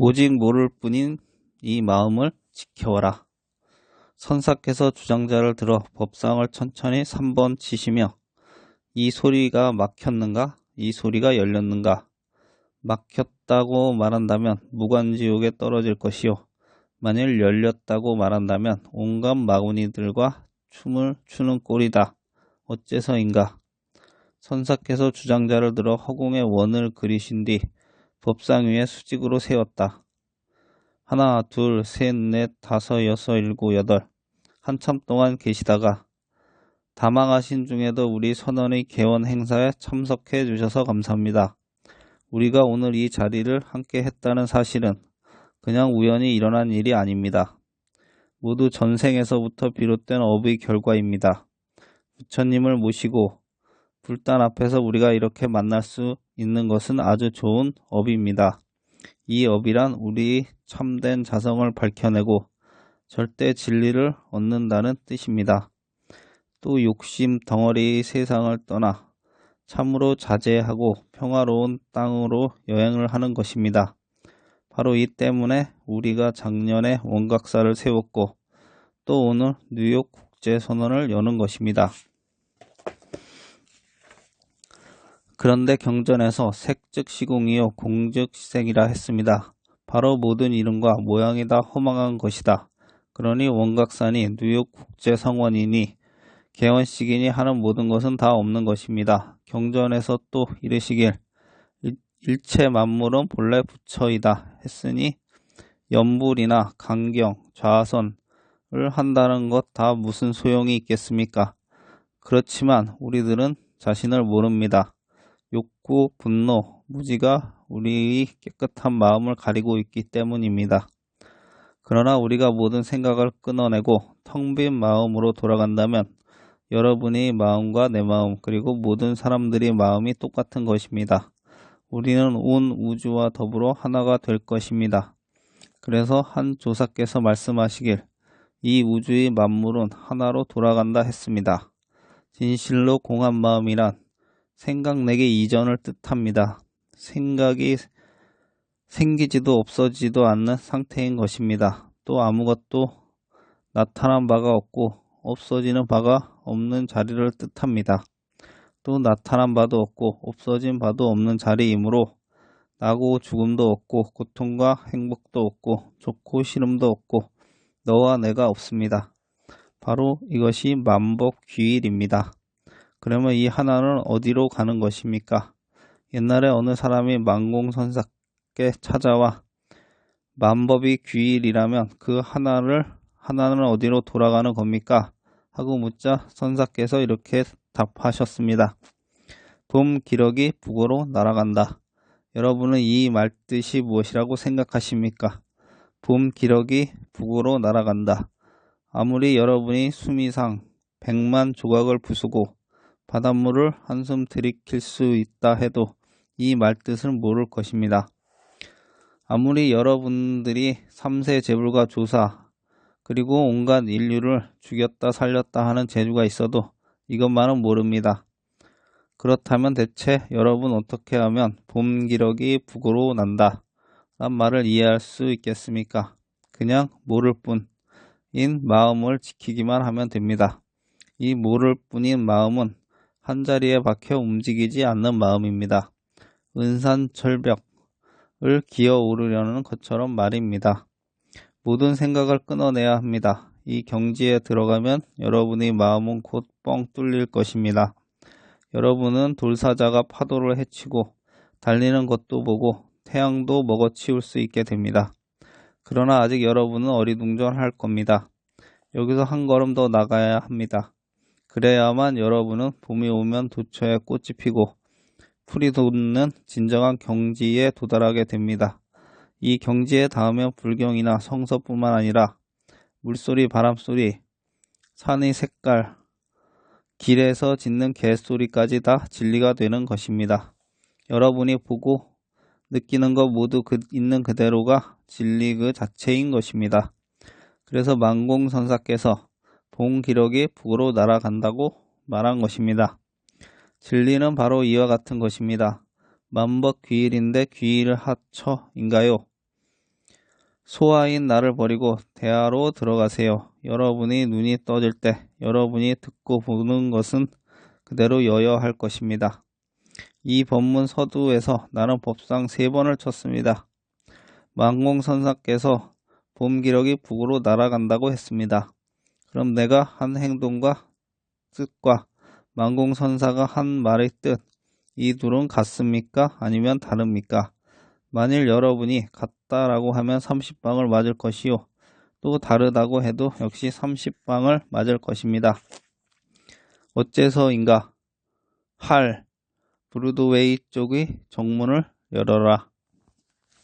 오직 모를 뿐인 이 마음을 지켜라. 선사께서 주장자를 들어 법상을 천천히 3번 치시며 이 소리가 막혔는가? 이 소리가 열렸는가? 막혔다고 말한다면 무관지옥에 떨어질 것이요. 만일 열렸다고 말한다면 온갖 마구니들과 춤을 추는 꼴이다. 어째서인가? 선사께서 주장자를 들어 허공에 원을 그리신 뒤 법상 위에 수직으로 세웠다. 하나, 둘, 셋, 넷, 다섯, 여섯, 일곱, 여덟. 한참 동안 계시다가 다망하신 중에도 우리 선원의 개원 행사에 참석해 주셔서 감사합니다. 우리가 오늘 이 자리를 함께 했다는 사실은 그냥 우연히 일어난 일이 아닙니다. 모두 전생에서부터 비롯된 업의 결과입니다. 부처님을 모시고 불단 앞에서 우리가 이렇게 만날 수 있는 것은 아주 좋은 업입니다. 이 업이란 우리 참된 자성을 밝혀내고 절대 진리를 얻는다는 뜻입니다. 또 욕심 덩어리 세상을 떠나 참으로 자제하고 평화로운 땅으로 여행을 하는 것입니다. 바로 이 때문에 우리가 작년에 원각사를 세웠고 또 오늘 뉴욕 국제선언을 여는 것입니다. 그런데 경전에서 색즉 시공이요 공즉 시생이라 했습니다. 바로 모든 이름과 모양이 다 허망한 것이다. 그러니 원각산이 뉴욕 국제성원이니 개원식이니 하는 모든 것은 다 없는 것입니다. 경전에서 또 이르시길 일체 만물은 본래 부처이다 했으니 연불이나 강경, 좌선을 한다는 것 다 무슨 소용이 있겠습니까? 그렇지만 우리들은 자신을 모릅니다. 욕구, 분노, 무지가 우리의 깨끗한 마음을 가리고 있기 때문입니다. 그러나 우리가 모든 생각을 끊어내고 텅 빈 마음으로 돌아간다면 여러분의 마음과 내 마음 그리고 모든 사람들의 마음이 똑같은 것입니다. 우리는 온 우주와 더불어 하나가 될 것입니다. 그래서 한 조사께서 말씀하시길 이 우주의 만물은 하나로 돌아간다 했습니다. 진실로 공한 마음이란 생각내기 이전을 뜻합니다. 생각이 생기지도 없어지지도 않는 상태인 것입니다. 또 아무것도 나타난 바가 없고 없어지는 바가 없는 자리를 뜻합니다. 또 나타난 바도 없고 없어진 바도 없는 자리이므로 나고 죽음도 없고 고통과 행복도 없고 좋고 싫음도 없고 너와 내가 없습니다. 바로 이것이 만복 귀일입니다. 그러면 이 하나는 어디로 가는 것입니까? 옛날에 어느 사람이 만공선사께 찾아와 만법이 귀일이라면 그 하나를 하나는 어디로 돌아가는 겁니까? 하고 묻자 선사께서 이렇게 답하셨습니다. 봄 기러기 북으로 날아간다. 여러분은 이 말뜻이 무엇이라고 생각하십니까? 봄 기러기 북으로 날아간다. 아무리 여러분이 수미상 백만 조각을 부수고 바닷물을 한숨 들이킬 수 있다 해도 이 말뜻을 모를 것입니다. 아무리 여러분들이 3세 재불과 조사 그리고 온갖 인류를 죽였다 살렸다 하는 재주가 있어도 이것만은 모릅니다. 그렇다면 대체 여러분 어떻게 하면 봄 기러기 북으로 난다 란 말을 이해할 수 있겠습니까? 그냥 모를 뿐인 마음을 지키기만 하면 됩니다. 이 모를 뿐인 마음은 한자리에 박혀 움직이지 않는 마음입니다. 은산철벽을 기어 오르려는 것처럼 말입니다. 모든 생각을 끊어내야 합니다. 이 경지에 들어가면 여러분의 마음은 곧 뻥 뚫릴 것입니다. 여러분은 돌사자가 파도를 헤치고 달리는 것도 보고 태양도 먹어치울 수 있게 됩니다. 그러나 아직 여러분은 어리둥절할 겁니다. 여기서 한 걸음 더 나가야 합니다. 그래야만 여러분은 봄이 오면 도처에 꽃이 피고 풀이 돋는 진정한 경지에 도달하게 됩니다. 이 경지에 닿으면 불경이나 성서뿐만 아니라 물소리, 바람소리, 산의 색깔, 길에서 짖는 개소리까지 다 진리가 되는 것입니다. 여러분이 보고 느끼는 것 모두 그 있는 그대로가 진리 그 자체인 것입니다. 그래서 만공선사께서 본 기록이 북으로 날아간다고 말한 것입니다. 진리는 바로 이와 같은 것입니다. 만법 귀일인데 귀일을 합쳐인가요? 소아인 나를 버리고 대하로 들어가세요. 여러분이 눈이 떠질 때 여러분이 듣고 보는 것은 그대로 여여 할 것입니다. 이 법문 서두에서 나는 법상 세 번을 쳤습니다. 만공선사께서 봄 기력이 북으로 날아간다고 했습니다. 그럼 내가 한 행동과 뜻과 만공선사가 한 말의 뜻, 이 둘은 같습니까? 아니면 다릅니까? 만일 여러분이 같다라고 하면 30방을 맞을 것이요. 또 다르다고 해도 역시 30방을 맞을 것입니다. 어째서인가? 할, 브루드웨이 쪽의 정문을 열어라.